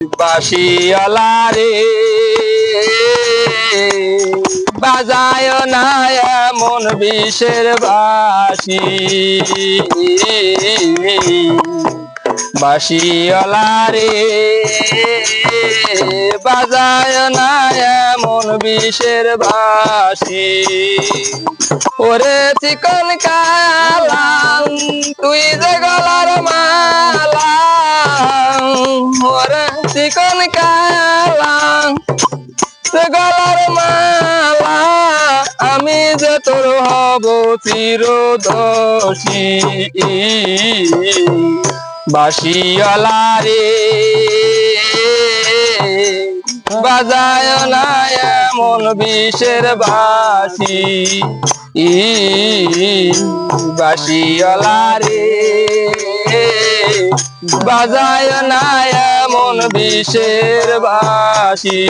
বাসিয়ালা রে বাজায় না এমন বিষের বাসি। বাসিয়ালা রে বাজায় না এমন বিষের বাসি। ওরে চিকন কালাম, তুই যে গলার মালা চিকন তুই গলার মালা, আমি যে তোর হব চিরদোষী। বাসিয়ালা রে বাজায় না এমন বিষের বাসি ই বাসিয়ালা রে বাজায় না বিষের বাসি।